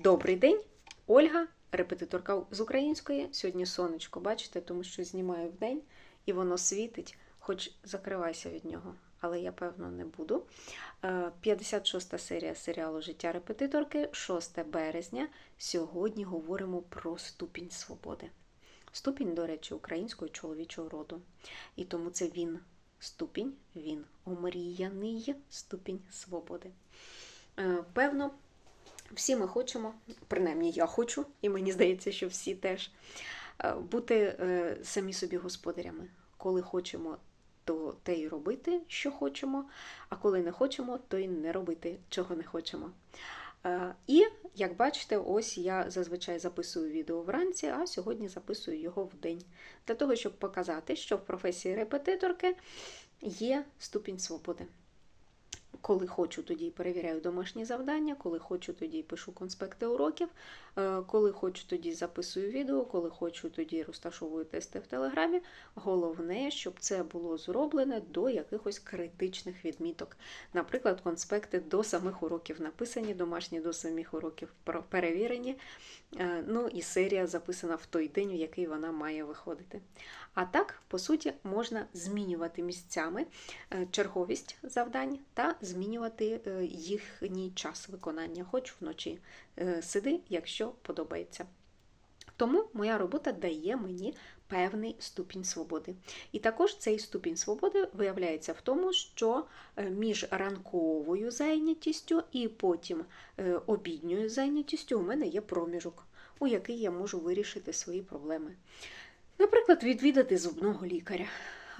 Добрий день, Ольга, репетиторка з української. Сьогодні сонечко, бачите, тому що знімаю вдень і воно світить, хоч закривайся від нього, але я певно не буду. Е, 56 серія серіалу Життя репетиторки, 6 березня. Сьогодні говоримо про ступінь свободи. Ступінь, до речі, українського чоловічого роду. І тому це він. Ступінь, він омріяний ступінь свободи. Е, Певно, всі ми хочемо, принаймні я хочу, і мені здається, що всі теж, е, бути е, самі собі господарями. Коли хочемо, то те й робити, що хочемо, а коли не хочемо, то й не робити, чого не хочемо. Е, І, як бачите, ось я зазвичай записую відео вранці, а сьогодні записую його вдень. Для того, щоб показати, що в професії репетиторки є ступінь свободи. Коли хочу, тоді перевіряю домашні завдання, коли хочу, тоді пишу конспекти уроків, е, коли хочу, тоді записую відео, коли хочу, тоді розташовую тести в Телеграмі. Головне, щоб це було зроблене до якихось критичних відміток. Наприклад, конспекти до самих уроків написані, домашні до самих уроків перевірені. Е, Ну і серія записана в той день, в який вона має виходити. А так, по суті, можна змінювати місцями е, черговість завдань та змінювати е, їхній час виконання, хоч вночі Е, сиди, якщо подобається. Тому моя робота дає мені певний ступінь свободи. І також цей ступінь свободи виявляється в тому, що е, між ранковою зайнятістю і потім обідньою зайнятістю у мене є проміжок, у який я можу вирішити свої проблеми. Наприклад, відвідати зубного лікаря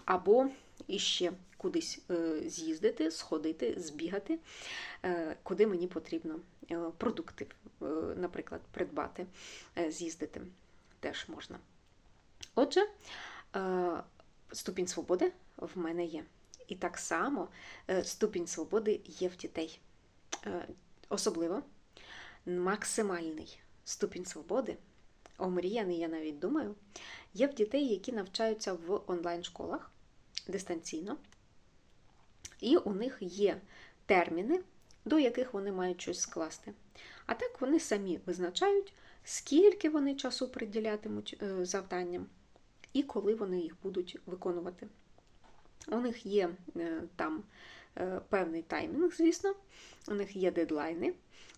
або іще кудись е, з'їздити, сходити, збігати, е, куди мені потрібно. Е, Продукти, наприклад, придбати, з'їздити теж можна. Отже, ступінь свободи в мене є. І так само ступінь свободи є в дітей. Особливо максимальний ступінь свободи, омріяний, я навіть думаю, є в дітей, які навчаються в онлайн-школах дистанційно, і у них є терміни, до яких вони мають щось скласти. А так вони самі визначають, скільки вони часу приділятимуть е, завданням і коли вони їх будуть виконувати. У них є е, там е, певний таймінг, звісно, у них є дедлайни,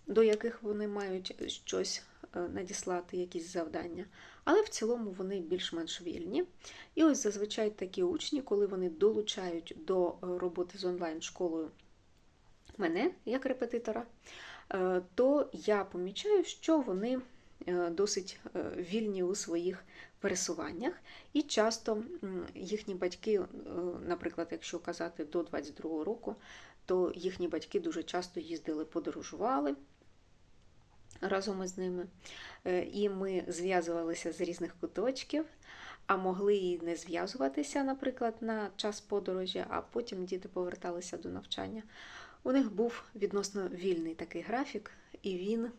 до яких вони мають щось надіслати, якісь завдання, але в цілому вони більш-менш вільні. І ось зазвичай такі учні, коли вони долучають до е, роботи з онлайн-школою мене як репетитора, е, то я помічаю, що вони е, досить е, вільні у своїх пересуваннях, і часто їхні батьки, е, наприклад, якщо казати до 22 року, то їхні батьки дуже часто їздили, подорожували разом із ними. Е, І ми зв'язувалися з різних куточків, а могли і не зв'язуватися, наприклад, на час подорожі, а потім діти поверталися до навчання. У них був відносно вільний такий графік, і він,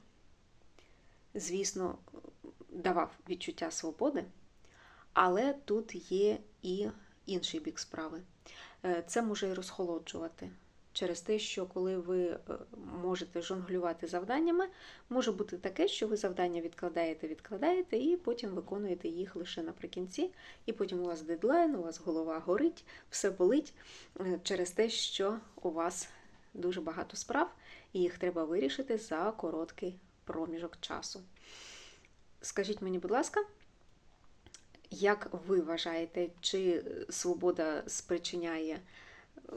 звісно, давав відчуття свободи, але тут є і інший бік справи. Е, Це може і розхолоджувати через те, що коли ви е, можете жонглювати завданнями, може бути таке, що ви завдання відкладаєте, відкладаєте, і потім виконуєте їх лише наприкінці, і потім у вас дедлайн, у вас голова горить, все болить е, через те, що у вас дуже багато справ, і їх треба вирішити за короткий проміжок часу. Скажіть мені, будь ласка, як ви вважаєте, чи свобода спричиняє е,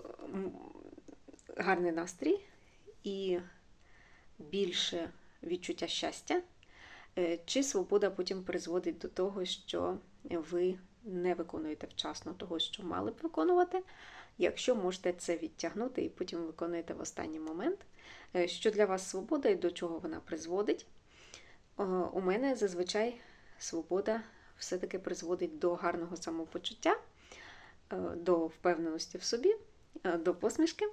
гарний настрій і більше відчуття щастя, Е, чи свобода потім призводить до того, що ви не виконуєте вчасно того, що мали б виконувати, якщо можете це відтягнути і потім виконуєте в останній момент. Е, Що для вас свобода і до чого вона призводить? Е, У мене зазвичай свобода все-таки призводить до гарного самопочуття, до впевненості в собі, до посмішки.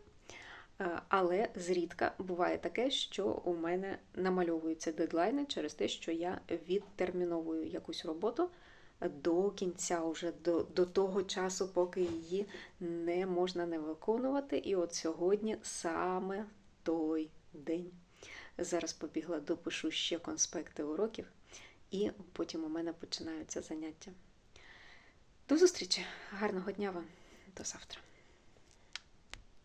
Е, Але зрідка буває таке, що у мене намальовуються дедлайни через те, що я відтерміновую якусь роботу до кінця, вже до, до того часу, поки її не можна не виконувати. І от сьогодні саме той день. Зараз побігла, допишу ще конспекти уроків, і потім у мене починаються заняття. До зустрічі! Гарного дня вам! До завтра!